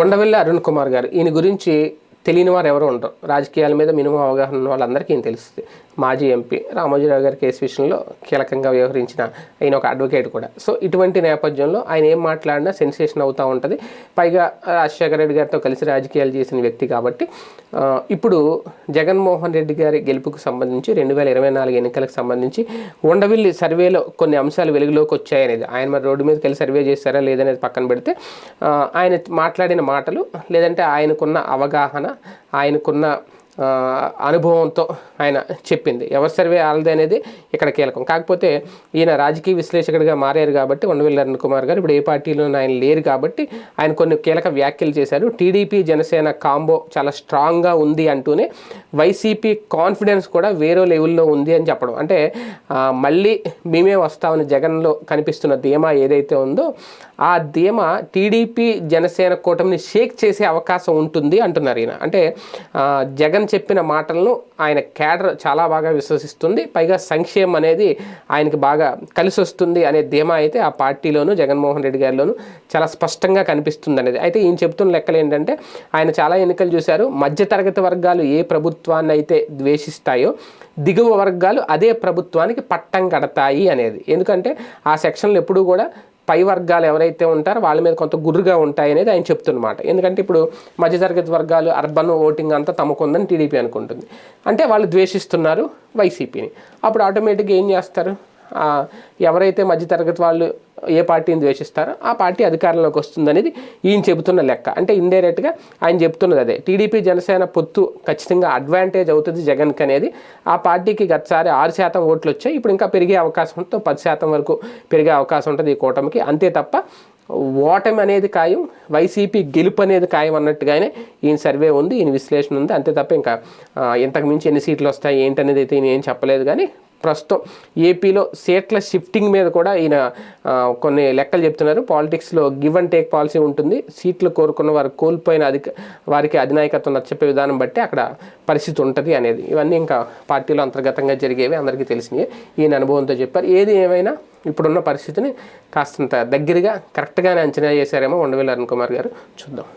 ఉండవెల్లి అరుణ్ కుమార్ గారు. ఈయన గురించి తెలియని వారు ఎవరు ఉండరు. రాజకీయాల మీద మినిమం అవగాహన ఉన్న వాళ్ళందరికీ ఈయన తెలుస్తుంది. మాజీ ఎంపీ రామోజీరావు గారి కేసు విషయంలో కీలకంగా వ్యవహరించిన ఆయన ఒక అడ్వకేట్ కూడా. సో ఇటువంటి నేపథ్యంలో ఆయన ఏం మాట్లాడినా సెన్సేషన్ అవుతూ ఉంటుంది. పైగా రాజశేఖర రెడ్డి గారితో కలిసి రాజకీయాలు చేసిన వ్యక్తి కాబట్టి ఇప్పుడు జగన్మోహన్ రెడ్డి గారి గెలుపుకు సంబంధించి రెండు వేల ఇరవై నాలుగు ఎన్నికలకు సంబంధించి ఉండవిల్లి సర్వేలో కొన్ని అంశాలు వెలుగులోకి వచ్చాయనేది. ఆయన మరి రోడ్డు మీదకి వెళ్ళి సర్వే చేశారా లేదనేది పక్కన పెడితే ఆయన మాట్లాడిన మాటలు లేదంటే ఆయనకున్న అవగాహన ఆయనకున్న అనుభవంతో ఆయన చెప్పింది. ఎవరి సర్వే ఆలది అనేది ఇక్కడ కీలకం. కాకపోతే ఈయన రాజకీయ విశ్లేషకుడిగా మారారు కాబట్టి ఉండవెల్లి అరుణ్ కుమార్ గారు ఇప్పుడు ఏ పార్టీలో ఆయన లేరు కాబట్టి ఆయన కొన్ని కీలక వ్యాఖ్యలు చేశారు. టీడీపీ జనసేన కాంబో చాలా స్ట్రాంగ్గా ఉంది అంటూనే వైసీపీ కాన్ఫిడెన్స్ కూడా వేరే లెవెల్లో ఉంది అని చెప్పడం. అంటే మళ్ళీ మేమే వస్తామని జగన్లో కనిపిస్తున్న ధీమా ఏదైతే ఉందో ఆ ధీమా టీడీపీ జనసేన కూటమిని షేక్ చేసే అవకాశం ఉంటుంది అంటున్నారు ఈయన. అంటే జగన్ జగన్ చెప్పిన మాటలను ఆయన క్యాడర్ చాలా బాగా విశ్వసిస్తుంది. పైగా సంక్షేమం అనేది ఆయనకి బాగా కలిసి వస్తుంది అనే ధీమా అయితే ఆ పార్టీలోను జగన్మోహన్ రెడ్డి గారిలోను చాలా స్పష్టంగా కనిపిస్తుంది అనేది. అయితే ఈయన చెప్తున్న లెక్కలు ఏంటంటే ఆయన చాలా ఎన్నికలు చూశారు. మధ్యతరగతి వర్గాలు ఏ ప్రభుత్వాన్ని అయితే ద్వేషిస్తాయో దిగువ వర్గాలు అదే ప్రభుత్వానికి పట్టం కడతాయి అనేది. ఎందుకంటే ఆ సెక్షన్లు ఎప్పుడూ కూడా పై వర్గాలు ఎవరైతే ఉంటారో వాళ్ళ మీద కొంత గుర్రుగా ఉంటాయనేది ఆయన చెప్తున్నమాట. ఎందుకంటే ఇప్పుడు మధ్యతరగతి వర్గాలు అర్బన్ ఓటింగ్ అంతా తమకుందని టీడీపీ అనుకుంటుంది. అంటే వాళ్ళు ద్వేషిస్తున్నారు వైసీపీని. అప్పుడు ఆటోమేటిక్గా ఏం చేస్తారు? ఎవరైతే మధ్యతరగతి వాళ్ళు ఏ పార్టీని ద్వేషిస్తారో ఆ పార్టీ అధికారంలోకి వస్తుందనేది ఈయన చెబుతున్న లెక్క. అంటే ఇండైరెక్ట్గా ఆయన చెప్తున్నది అదే. టీడీపీ జనసేన పొత్తు ఖచ్చితంగా అడ్వాంటేజ్ అవుతుంది జగన్కి అనేది. ఆ పార్టీకి గతసారి ఆరు శాతం ఓట్లు వచ్చాయి. ఇప్పుడు ఇంకా పెరిగే అవకాశం ఉంటుంది పది శాతం వరకు పెరిగే అవకాశం ఉంటుంది ఈ కూటమికి. అంతే తప్ప ఓటమి అనేది ఖాయం వైసీపీ గెలుపు అనేది ఖాయం అన్నట్టుగానే ఈయన సర్వే ఉంది ఈయన విశ్లేషణ ఉంది. అంతే తప్ప ఇంకా ఇంతకు మించి ఎన్ని సీట్లు వస్తాయి ఏంటనేది అయితే ఈయన ఏం చెప్పలేదు. కానీ ప్రస్తుతం ఏపీలో సీట్ల షిఫ్టింగ్ మీద కూడా ఈయన కొన్ని లెక్కలు చెప్తున్నారు. పాలిటిక్స్లో గివ్ అండ్ టేక్ పాలసీ ఉంటుంది. సీట్లు కోరుకున్న వారు కోల్పోయిన అధిక వారికి అధినాయకత్వం నచ్చపే విధానం బట్టి అక్కడ పరిస్థితి ఉంటుంది అనేది. ఇవన్నీ ఇంకా పార్టీలో అంతర్గతంగా జరిగేవి అందరికీ తెలిసినవి ఈయన అనుభవంతో చెప్పారు. ఏది ఏమైనా ఇప్పుడున్న పరిస్థితిని కాస్తంత దగ్గరగా కరెక్ట్గానే అంచనా చేశారేమో ఉండవేలు అరుణ్ కుమార్ గారు. చూద్దాం.